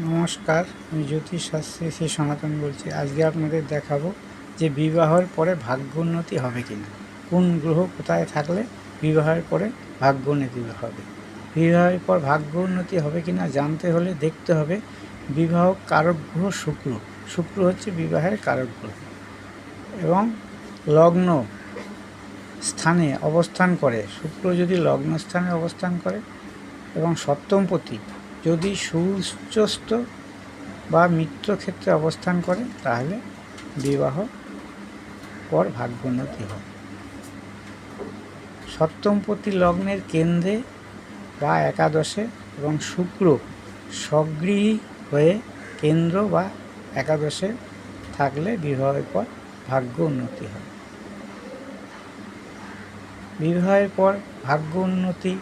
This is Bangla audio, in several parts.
নমস্কার, আমি জ্যোতিষ শাস্ত্রী শ্রী সনাতন বলছি। আজকে আপনাদের দেখাবো যে বিবাহের পরে ভাগ্য উন্নতি হবে কিনা। কোন গ্রহ কোথায় থাকলে বিবাহের পরে ভাগ্য উন্নতি হবে? বিবাহের পর ভাগ্য উন্নতি হবে কিনা জানতে হলে দেখতে হবে। বিবাহ কারক গ্রহ শুক্র। শুক্র হচ্ছে বিবাহের কারক গ্রহ। এবং লগ্ন স্থানে অবস্থান করে। শুক্র যদি লগ্ন স্থানে অবস্থান করে এবং সপ্তমপতি যদি সুউচ্চস্থ বা মিত্র ক্ষেত্রে অবস্থান করে, তাহলে বিবাহ পর ভাগ্যোন্নতি হয়। সপ্তমপতি লগ্নের কেন্দ্রে বা একাদশে এবং শুক্র সগৃহী হয়ে কেন্দ্র বা একাদশে থাকলে বিবাহের পর ভাগ্য উন্নতি হয়। বিবাহের পর ভাগ্য উন্নতি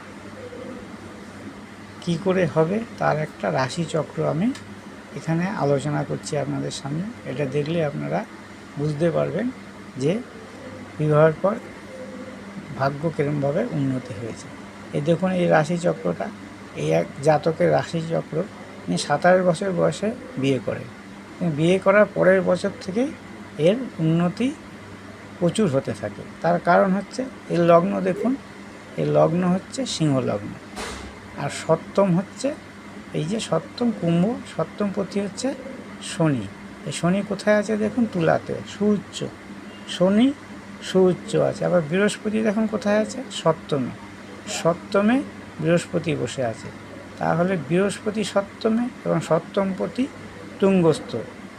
কি করে হবে তার একটা রাশিচক্র আমি এখানে আলোচনা করছি আপনাদের সামনে। এটা দেখলে আপনারা বুঝতে পারবেন যে বিবাহের পর ভাগ্য কীরমভাবে উন্নতি হয়েছে। এই দেখুন এই রাশিচক্রটা, এই এক জাতকের রাশিচক্র তিনি সাতাশ বছর বয়সে বিয়ে করেন বিয়ে করার পরের বছর থেকে এর উন্নতি প্রচুর হতে থাকে। তার কারণ হচ্ছে, এর লগ্ন দেখুন, এর লগ্ন হচ্ছে সিংহ লগ্ন আর সপ্তম হচ্ছে এই যে সপ্তম কুম্ভ, সপ্তম পতি হচ্ছে শনি। এই শনি কোথায় আছে দেখুন? তুলাতে, সুউচ্চ। শনি সুউচ্চ আছে। আবার বৃহস্পতি দেখুন কোথায় আছে? সপ্তমে। সপ্তমে বৃহস্পতি বসে আছে। তাহলে বৃহস্পতি সপ্তমে এবং সপ্তম সপ্তমপতি তুঙ্গস্থ,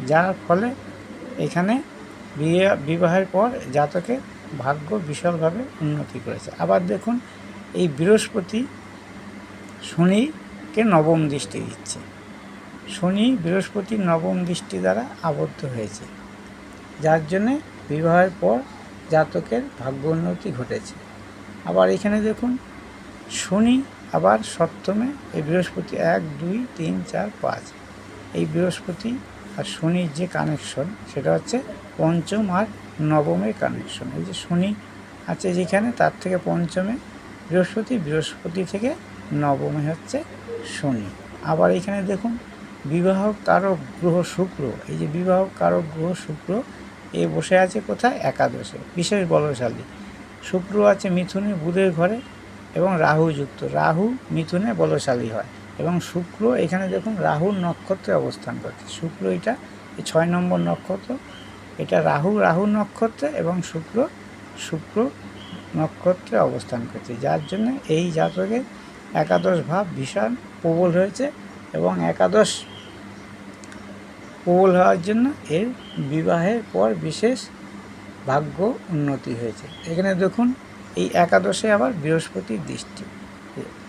যার ফলে এখানে বিয়ে, বিবাহের পর জাতকে ভাগ্য বিশালভাবে উন্নতি করেছে। আবার দেখুন, এই বৃহস্পতি শনিকে নবম দৃষ্টি দিচ্ছে। শনি বৃহস্পতির নবম দৃষ্টি দ্বারা আবদ্ধ হয়েছে। যার জন্যে বিবাহের পর জাতকের ভাগ্য উন্নতি ঘটেছে। আবার এখানে দেখুন, শনি আবার সপ্তমে, এই বৃহস্পতি এক, দুই, তিন, চার, পাঁচ। এই বৃহস্পতি আর শনির যে কানেকশন সেটা হচ্ছে পঞ্চম আর নবমের কানেকশন এই যে শনি আছে যেখানে, তার থেকে পঞ্চমে বৃহস্পতি বৃহস্পতি থেকে নবমে হচ্ছে শনি। আবার এখানে দেখুন বিবাহ কারক গ্রহ শুক্র। এই যে বিবাহ কারক গ্রহ শুক্র, এ বসে আছে কোথায়? একাদশে। বিশেষ বলশালী। শুক্র আছে মিথুনে, বুধের ঘরে, এবং রাহু যুক্ত। রাহু মিথুনে বলশালী হয়। এবং শুক্র, এখানে দেখুন রাহুর নক্ষত্রে অবস্থান করছে। শুক্র এটা ছয় নম্বর নক্ষত্র। এটা রাহু রাহু নক্ষত্রে, এবং শুক্র শুক্র নক্ষত্রে অবস্থান করছে। যার জন্য এই জাতকের একাদশ ভাব ভীষণ প্রবল হয়েছে এবং একাদশ প্রবল হওয়ার জন্য এর বিবাহের পর বিশেষ ভাগ্য উন্নতি হয়েছে। এখানে দেখুন, এই একাদশে আবার বৃহস্পতির দৃষ্টি।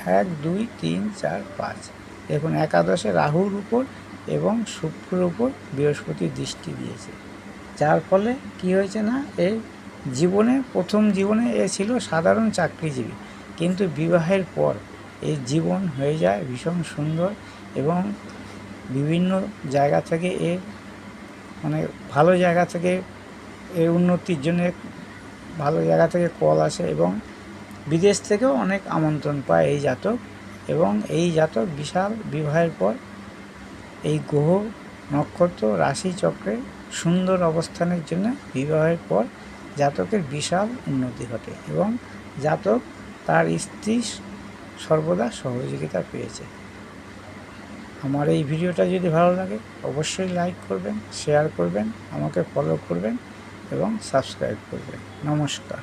এক, দুই, তিন, চার, পাঁচ। দেখুন, একাদশে রাহুর উপর এবং শুক্রের উপর বৃহস্পতির দৃষ্টি দিয়েছে। যার ফলে কি হয়েছে না এই জীবনে, প্রথম জীবনে এ ছিল সাধারণ চাকরিজীবী। কিন্তু বিবাহের পর এই জীবন হয়ে যায় ভীষণ সুন্দর এবং বিভিন্ন জায়গা থেকে এ মানে ভালো জায়গা থেকে এর উন্নতির জন্য ভালো জায়গা থেকে কল আসে এবং বিদেশ থেকেও অনেক আমন্ত্রণ পায় এই জাতক এবং এই জাতক বিশাল বিবাহের পর এই গ্রহ, নক্ষত্র, রাশি চক্রে সুন্দর অবস্থানের জন্য বিবাহের পর জাতকের বিশাল উন্নতি ঘটে এবং জাতক তার স্ত্রী সর্বদা সহযোগিতা পেয়েছে। আমার এই ভিডিওটা যদি ভালো লাগে, অবশ্যই লাইক করবেন শেয়ার করবেন, আমাকে ফলো করবেন এবং সাবস্ক্রাইব করবেন। নমস্কার।